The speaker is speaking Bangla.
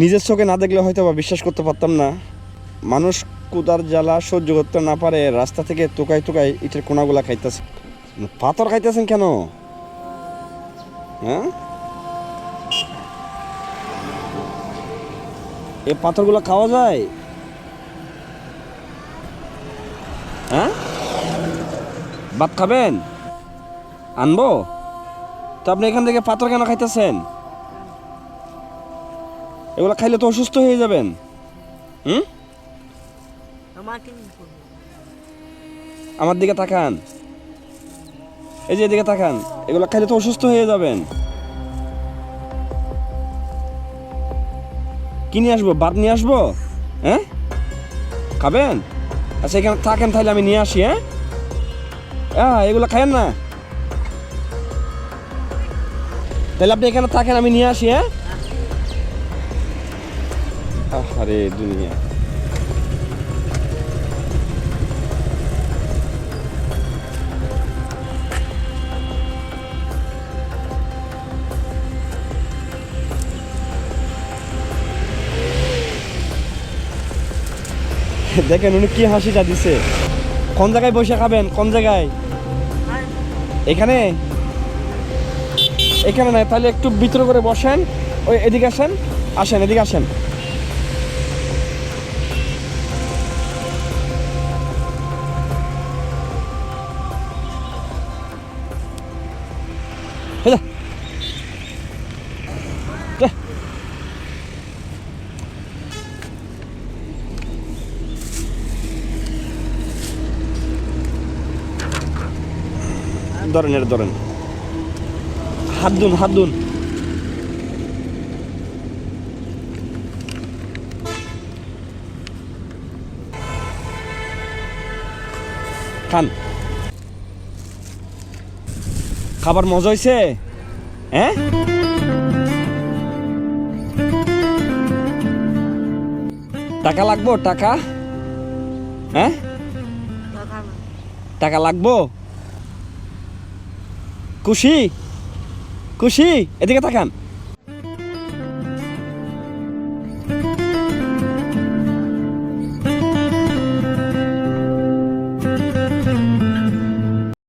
নিজের চোখে না দেখলে হয়তো বা বিশ্বাস করতে পারতাম না। মানুষ কুদার জ্বালা সহ্য করতে না পারে, রাস্তা থেকে তোকাই তোকাই ইটের কোনাগুলা খাইতেছে। পাথর খাইতেছেন কেন? হ্যাঁ? এই পাথরগুলো খাওয়া যায়? হ্যাঁ? ভাত খাবেন? আনব? তো আপনি এখান থেকে পাথর কেন খাইতেছেন? এগুলো খাইলে তো অসুস্থ হয়ে যাবেন। হুম? আমার দিকে তাকান। এই যে এদিকে তাকান এগুলো খাইলে তো অসুস্থ হয়ে যাবেন। কি নিয়ে আসব? ভাত নিয়ে আসব? হ্যাঁ? খাবেন? আচ্ছা এখানে থাকেন তাহলে আমি নিয়ে আসি হ্যাঁ? হ্যাঁ এগুলো খায়েন না। তাহলে আপনি এখানে থাকেন আমি নিয়ে আসি হ্যাঁ? আরে দুনিয়া। দেখেন উনি কি হাসিটা দিছে। কোন জায়গায় বসে খাবেন? কোন জায়গায়? এখানে? এখানে নাই তাহলে একটু ভিতরে করে বসেন। ওই এদিকে আসেন। আসেন, এদিকে আসেন। এই যা। যা। ধরেন এটা ধরেন হাত দুন হাত দুন খান খাবার মজা হয়েছে হ্যাঁ? টাকা লাগবো টাকা? হ্যাঁ? টাকা লাগবো? খুশি? খুশি? এদিকে তাকান।